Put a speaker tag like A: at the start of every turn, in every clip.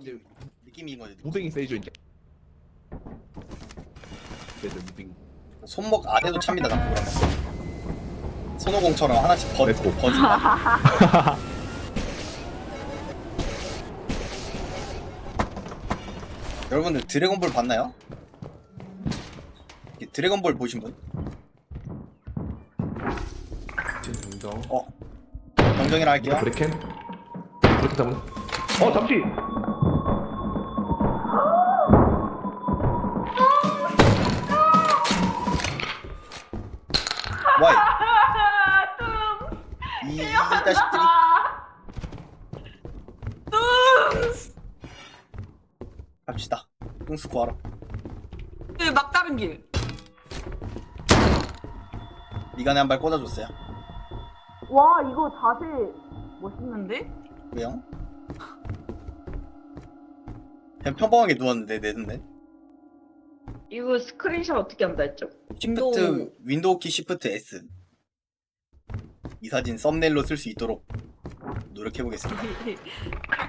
A: 이제
B: 느낌인 거지.
A: 무빙이 세이죠 이제. 그래서 무빙.
B: 손목 안에도 찹니다 자꾸 그러면. 손오공처럼 하나씩 버,
A: 렛츠고.
B: 버진다. 여러분들 드래곤볼 봤나요? 이 드래곤볼 보신 분?
A: 정정.
B: 어. 정정이라 할게요.
A: 브레켄. 브레켄 잡은. 어 잠시.
B: 와이.
C: 뚱!
B: 이 자식들이.
C: 뚱!
B: 갑시다. 뚱수 구하러.
C: 그 막다른 길.
B: 미간에 한 발 꽂아줬어요.
C: 와 이거 자세 멋있는데?
B: 왜요? 그냥 평범하게 누웠는데 내던데.
C: 이거 스크린샷 어떻게 한다 했죠?
B: 시프트 윈도우 키 시프트 S. 이 사진 썸네일로 쓸 수 있도록 노력해 보겠습니다.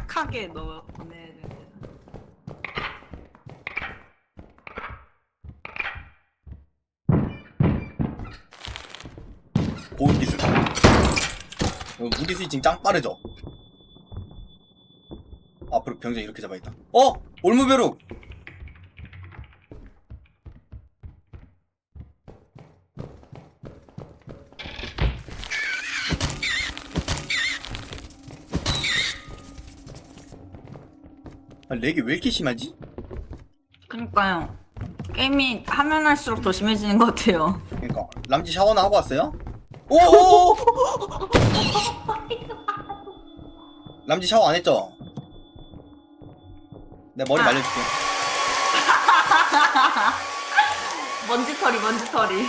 C: 팍하게 넣어. 네. 네.
B: 고급 기술. 무기 스위칭 짱 빠르죠? 앞으로 병정 이렇게 잡아있다. 어! 올무벼룩! 아, 렉이 왜 이렇게 심하지?
C: 그니까요. 게임이 하면 할수록 더 심해지는 것 같아요.
B: 그러니까 람지 샤워나 하고 왔어요? 오오오! 람지 샤워 안 했죠? 내 머리
C: 아.
B: 말려줄게.
C: 먼지털이 먼지털이.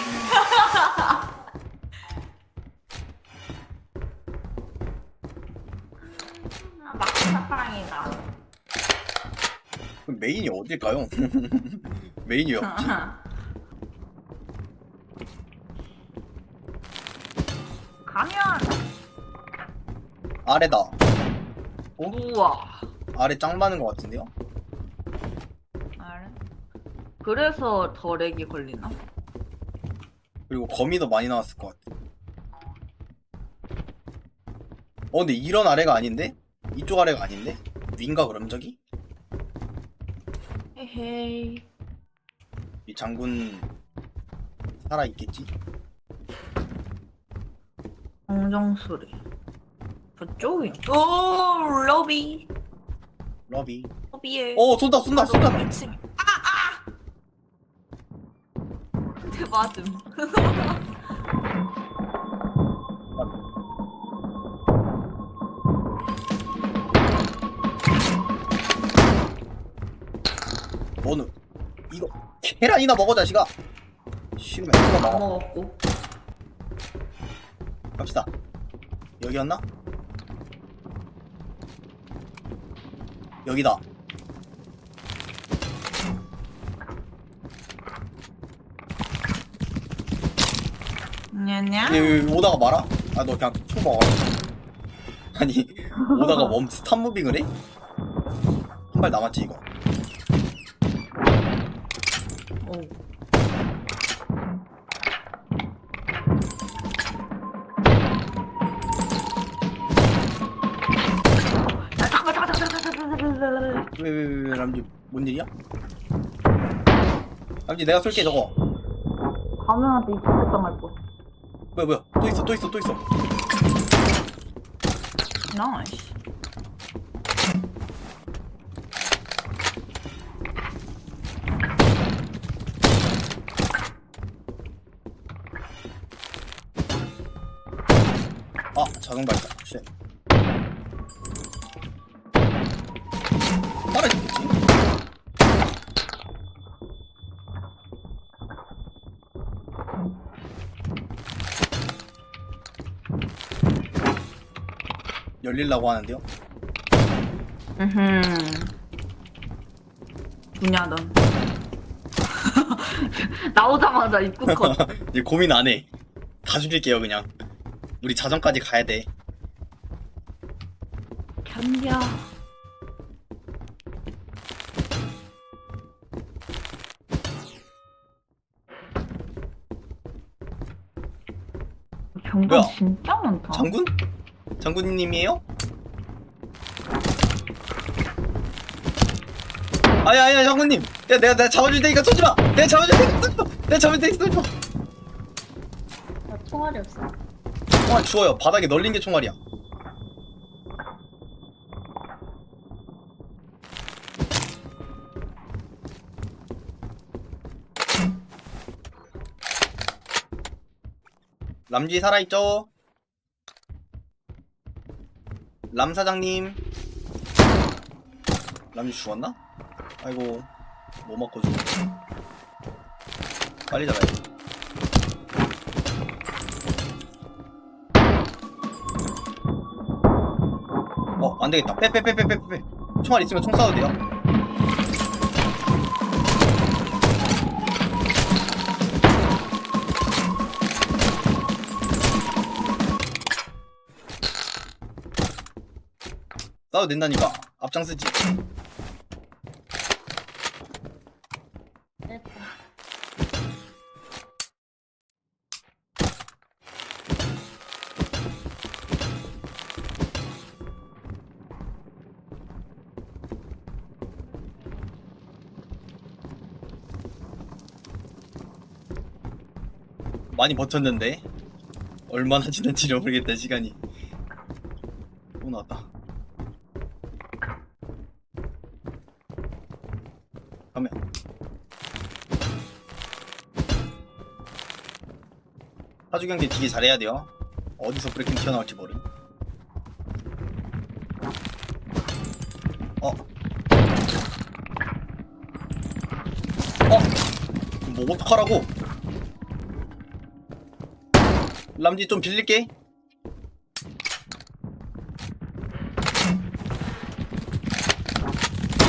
B: 그럼 메인이 어딜까요? 메인이 왜 없지?
C: 가면
B: 아래다.
C: 우와.
B: 아래 짱 많은 것 같은데요?
C: 알아? 그래서 더 렉이 걸리나?
B: 그리고 거미도 많이 나왔을 것 같아. 어, 근데 이런 아래가 아닌데? 이쪽 아래가 아닌데? 위인가 그럼 저기?
C: 헤헤이.
B: 이 장군 살아 있겠지?
C: 정정소리. 그쪽이. 오, 러비.
B: 러비.
C: 러비에.
B: 어, 쏜다, 쏜다, 쏜다!
C: 아, 아! 대 맞음.
B: 계란이나 먹어 자식아 싫으면 이거
C: 다
B: 먹어
C: 먹었고.
B: 갑시다 여기였나? 여기다
C: 냐냐?
B: 여기, 여기 오다가 말아? 아 너 그냥 총 먹어 아니 오다가 멈 스탑 무빙을 해? 한 발 남았지 이거
C: 오.
B: 왜왜 왜 왜 람지 뭔 일이야? 람지 내가 쏠게 저거
C: 가면한테 입국했당할 거.
B: 뭐야 뭐야 또 있어 또 있어 또 있어
C: 나이스.
B: 아 자동 발사 쉣 사라졌겠지? 열릴라고 하는데요?
C: 음. 분야던. 나오자마자 입국 컷.
B: 이제 고민 안 해. 다 죽일게요 그냥. 우리 자정까지 가야 돼.
C: 견뎌. 병장
B: 뭐야?
C: 진짜 많다.
B: 장군? 장군님이에요? 아야 아야 장군님. 야 내가 내가 잡아줄 테니까 쏘지 마. 내가 잡아줄 테니까 쏘지 마. 내가 잡아줄 테니까 쏘지 마.
D: 나 총알이 없어.
B: 총알 주워요. 바닥에 널린 게 총알이야. 람쥐 살아있죠? 람 사장님. 람쥐 죽었나? 아이고 뭐 먹고 죽었네. 빨리 잡아야지 안 되겠다. 빼 빼 빼 빼 빼 빼. 총알 있으면 총 쏴도 돼요. 쏴도 된다니까. 앞장서지 많이 버텼는데 얼마나 지난지 모르겠다 시간이. 또 나왔다. 가면. 사주 경기 되게 잘해야 돼요. 어디서 브레이킹 튀어나올지 모름. 어. 어? 뭐 어떡하라고 람지 좀 빌릴게.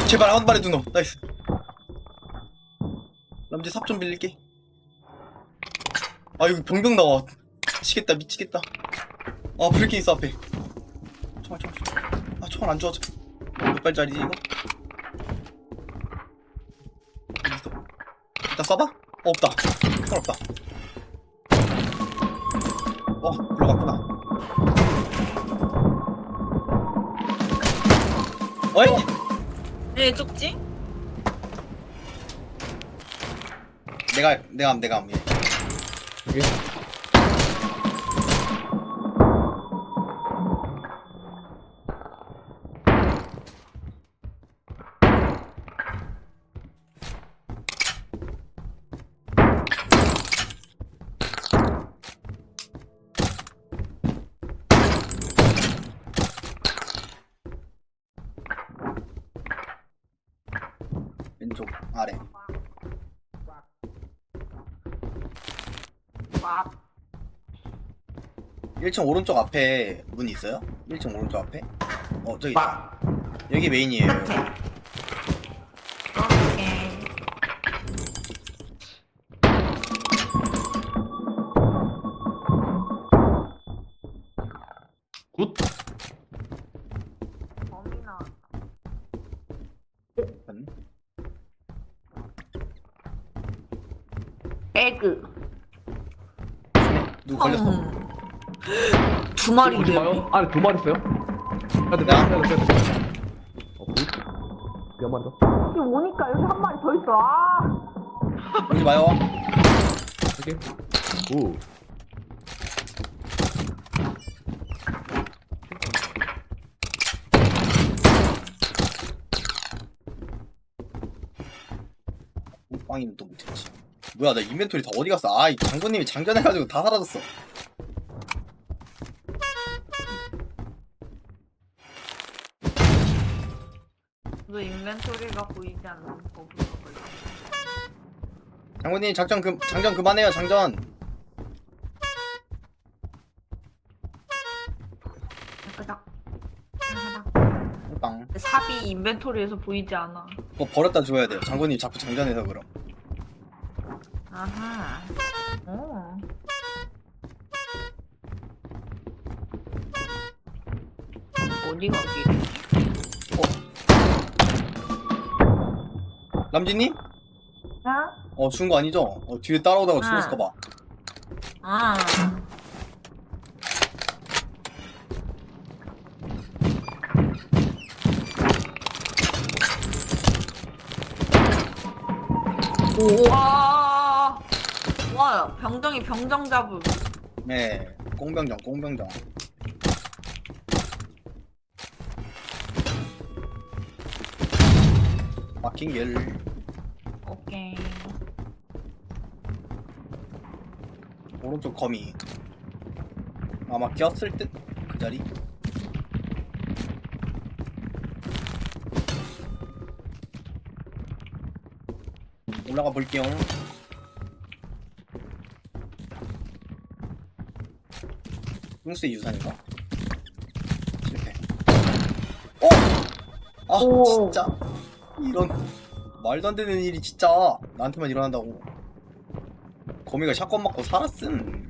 B: 제발 한 발에 두 놈. 나이스. 람지 삽 좀 빌릴게. 아 여기 병병 나와. 미치겠다 미치겠다. 아 브레이킹 있어 앞에. 총알 총알 총알. 아 총알 안 주워져. 몇 발짜리지 이거? 어디 있어? 일단 쏴봐. 어, 없다. 총알 없다. 어, 올라갔구나. 어이?
C: 왜 죽지?
B: 내가, 내가 함, 내가 함. 예. 아래.
C: 막
B: 1층 오른쪽 앞에 문 있어요? 1층 오른쪽 앞에? 어, 저기! 여기 메인이에요.
C: 에그.
B: 누구 걸렸어?
C: 음. 두 마리 래
A: 마요. 안에 두 마리 있어요. 빼야 돼,
B: 야.
A: 빼야 돼, 빼야 돼. 어, 굿. 몇 마리 더?
C: 지금 오니까 여기 한 마리 더 있어. 아.
B: 오지 마요.
A: 이렇게. 굿.
B: 빵이는 또 못했지. 뭐야, 나 인벤토리 다 어디 갔어? 아, 이 장군님이 장전해가지고 다 사라졌어.
C: 너 인벤토리가 보이지 않는 거부터 걸려.
B: 장군님 작전 그 장전 그만해요 장전
C: 끄덕. 끄덕.
B: 빵
C: 삽이 인벤토리에서 보이지 않아.
B: 그거 버렸다 줘야 돼요 장군님 자꾸 장전해서 그럼
C: 아하. 오. 어디가 길이?
B: 남진님?
C: 아?
B: 어 죽은 거 아니죠? 어 뒤에 따라오다가
C: 아.
B: 죽었을까봐
C: 아. 병정이 병정 잡음.
B: 네 꽁병정 꽁병정. 막힌 길.
C: 오케이.
B: 오른쪽 거미. 아마 꼈을 듯 그 자리? 올라가 볼게요 흉수의 유산인가? 실패 어! 아
C: 오.
B: 진짜 이런 말도 안 되는 일이 진짜 나한테만 일어난다고 거미가 샷건 맞고 살았음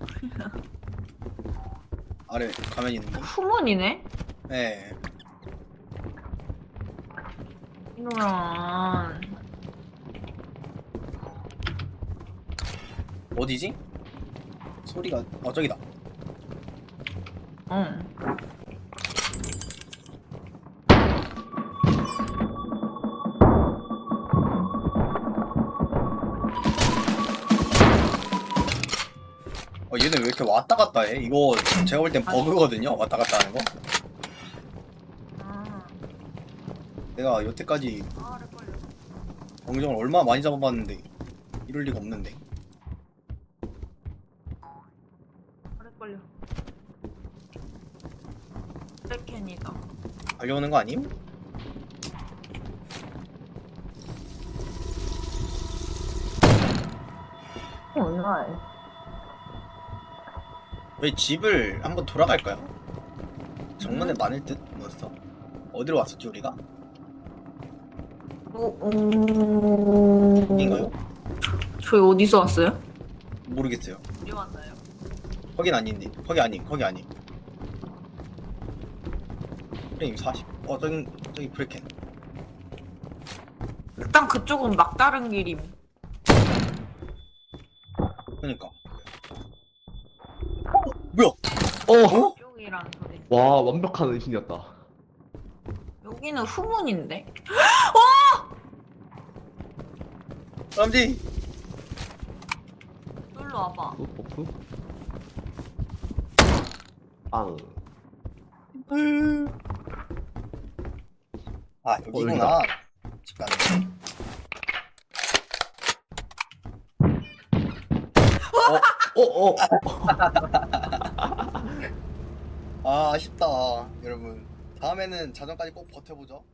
B: 아래 가면이 있는데?
C: 후문이네?
B: 네
C: 이런.
B: 어디지? 소리가 어 저기다
C: 응.
B: 어 얘는 왜 이렇게 왔다 갔다 해? 이거 제가 볼 땐 버그거든요 왔다 갔다 하는 거
C: 아,
B: 내가 여태까지
C: 아, 렉 걸려.
B: 병정을 얼마나 많이 잡아봤는데 이럴 리가 없는데
C: 트래켄이다.
B: 달려오는 거 아님?
C: 오늘.
B: 저희 집을 한번 돌아갈까요? 정문에 많을 듯 뭐였어? 어디로 왔었지 우리가?
C: 어, 음...
B: 여긴가요?
C: 저희 어디서 왔어요?
B: 모르겠어요
C: 어디 왔나요?
B: 거긴 아닌데 거기 아님 거기 아님 프레임 40 어 저기 저기 브레켄
C: 일단 그쪽은 막다른 길임.
B: 그러니까 어, 뭐야
A: 어!
B: 어?
C: 이쪽이란 소리.
A: 와 완벽한 은신이었다
C: 여기는 후문인데?
B: 람지
C: 놀러 와봐.
A: 어? 버프? 빵
B: 아 여기구나 집 가는
A: 어? 어?
B: 아 아쉽다 여러분 다음에는 자정까지 꼭 버텨보죠